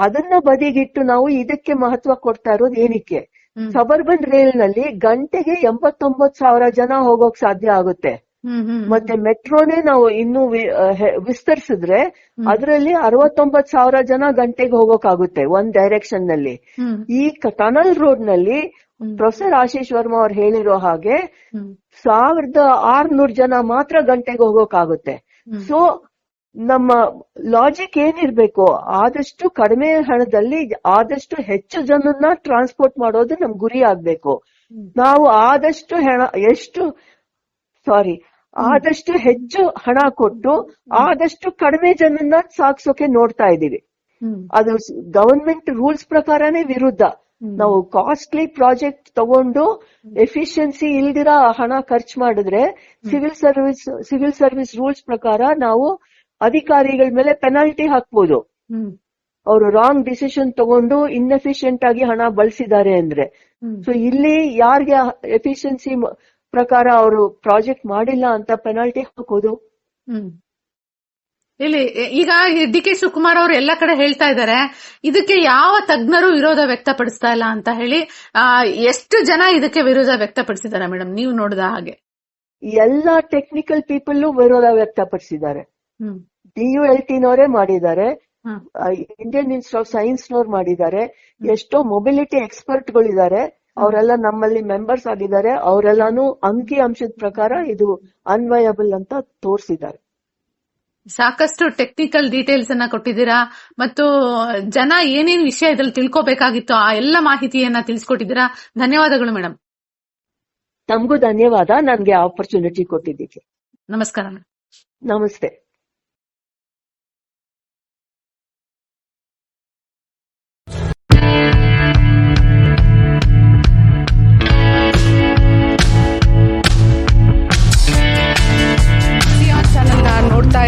ಅದನ್ನ ಬದಿಗಿಟ್ಟು ನಾವು ಇದಕ್ಕೆ ಮಹತ್ವ ಕೊಡ್ತಾ ಇರೋದು ಏನಕ್ಕೆ. ಸಬರ್ಬನ್ ರೇಲ್ನಲ್ಲಿ ಗಂಟೆಗೆ ಎಂಬತ್ತೊಂಬತ್ ಸಾವಿರ ಜನ ಹೋಗೋಕ್ ಸಾಧ್ಯ ಆಗುತ್ತೆ. ಮತ್ತೆ ಮೆಟ್ರೋನೇ ನಾವು ಇನ್ನೂ ವಿಸ್ತರಿಸಿದ್ರೆ ಅದರಲ್ಲಿ ಅರವತ್ತೊಂಬತ್ ಸಾವಿರ ಜನ ಗಂಟೆಗೆ ಹೋಗೋಕಾಗುತ್ತೆ ಒಂದ್ ಡೈರೆಕ್ಷನ್ನಲ್ಲಿ ಈ ಟನಲ್ ರೋಡ್ನಲ್ಲಿ ಪ್ರೊಫೆಸರ್ ಆಶೀಶ್ ವರ್ಮಾ ಅವ್ರು ಹೇಳಿರೋ ಹಾಗೆ ಸಾವಿರದ ಆರ್ನೂರ್ ಜನ ಮಾತ್ರ ಗಂಟೆಗೆ ಹೋಗೋಕಾಗುತ್ತೆ. ಸೊ ನಮ್ಮ ಲಾಜಿಕ್ ಏನಿರ್ಬೇಕು ಆದಷ್ಟು ಕಡಿಮೆ ಹಣದಲ್ಲಿ ಆದಷ್ಟು ಹೆಚ್ಚು ಜನನ್ನ ಟ್ರಾನ್ಸ್ಪೋರ್ಟ್ ಮಾಡೋದು ನಮ್ ಗುರಿ ಆಗ್ಬೇಕು. ನಾವು ಆದಷ್ಟು ಹಣ ಎಷ್ಟು ಸಾರಿ ಆದಷ್ಟು ಹೆಚ್ಚು ಹಣ ಕೊಟ್ಟು ಆದಷ್ಟು ಕಡಿಮೆ ಜನನ್ನ ಸಾಕ್ಸೋಕೆ ನೋಡ್ತಾ ಇದೀವಿ ಅದು ಗವರ್ಮೆಂಟ್ ರೂಲ್ಸ್ ಪ್ರಕಾರನೇ ವಿರುದ್ಧ. ನಾವು ಕಾಸ್ಟ್ಲಿ ಪ್ರಾಜೆಕ್ಟ್ ತಗೊಂಡು ಎಫಿಷಿಯನ್ಸಿ ಇಲ್ದಿರ ಹಣ ಖರ್ಚು ಮಾಡಿದ್ರೆ civil service civil service rules ಪ್ರಕಾರ ನಾವು ಅಧಿಕಾರಿಗಳ ಮೇಲೆ ಪೆನಾಲ್ಟಿ ಹಾಕ್ಬೋದು. ಅವರು ರಾಂಗ್ ಡಿಸಿಷನ್ ತಗೊಂಡು ಇನ್ಎಫಿಷಿಯಂಟ್ ಆಗಿ ಹಣ ಬಳಸಿದ್ದಾರೆ ಅಂದ್ರೆ. ಸೊ ಇಲ್ಲಿ ಯಾರಿಗೆ ಎಫಿಷಿಯನ್ಸಿ ಪ್ರಕಾರ ಅವರು ಪ್ರಾಜೆಕ್ಟ್ ಮಾಡಿಲ್ಲ ಅಂತ ಪೆನಾಲ್ಟಿ ಹಾಕೋದು? ಇಲ್ಲಿ ಈಗ ಡಿ ಕೆ ಶಿವಕುಮಾರ್ ಅವರು ಎಲ್ಲ ಕಡೆ ಹೇಳ್ತಾ ಇದ್ದಾರೆ ಇದಕ್ಕೆ ಯಾವ ತಜ್ಞರು ವಿರೋಧ ವ್ಯಕ್ತಪಡಿಸ್ತಾ ಇಲ್ಲ ಅಂತ ಹೇಳಿ ಎಷ್ಟು ಜನ ಇದಕ್ಕೆ ವಿರೋಧ ವ್ಯಕ್ತಪಡಿಸಿದ್ದಾರೆ ಮೇಡಮ್? ನೀವು ನೋಡಿದ ಹಾಗೆ. ಎಲ್ಲಾ ಟೆಕ್ನಿಕಲ್ ಪೀಪಲ್ ವಿರೋಧ ವ್ಯಕ್ತಪಡಿಸಿದ್ದಾರೆ. ಡಿ ಯು ಎಲ್ ಟಿನವರೇ ಮಾಡಿದ್ದಾರೆ. ಇಂಡಿಯನ್ ಇನ್ಸ್ಟಿಟ್ಯೂಟ್ ಆಫ್ ಸೈನ್ಸ್ ನವ್ರು ಮಾಡಿದ್ದಾರೆ. ಎಷ್ಟೋ ಮೊಬಿಲಿಟಿ ಎಕ್ಸ್ಪರ್ಟ್ ಗಳಿದ್ದಾರೆ ಅವರೆಲ್ಲ ನಮ್ಮಲ್ಲಿ ಮೆಂಬರ್ಸ್ ಆಗಿದ್ದಾರೆ. ಅವರೆಲ್ಲಾನು ಅಂಕಿ ಅಂಶದ ಪ್ರಕಾರ ಇದು ಅನ್ವಯಬಲ್ ಅಂತ ತೋರಿಸಿದ್ದಾರೆ. ಸಾಕಷ್ಟು ಟೆಕ್ನಿಕಲ್ ಡೀಟೇಲ್ಸ್ ಅನ್ನ ಕೊಟ್ಟಿದ್ದೀರಾ? ಮತ್ತು ಜನ ಏನೇನು ವಿಷಯ ಇದ್ರಲ್ಲಿ ತಿಳ್ಕೊಬೇಕಾಗಿತ್ತು ಆ ಎಲ್ಲ ಮಾಹಿತಿಯನ್ನ ತಿಳಿಸ್ಕೊಟ್ಟಿದ್ದೀರಾ? ಧನ್ಯವಾದಗಳು ಮೇಡಮ್ ತಮಗೂ ಧನ್ಯವಾದ. ನನ್ಗೆ ಆಪರ್ಚುನಿಟಿ ಕೊಟ್ಟಿದ್ದಕ್ಕೆ. ನಮಸ್ಕಾರ ನಮಸ್ತೆ.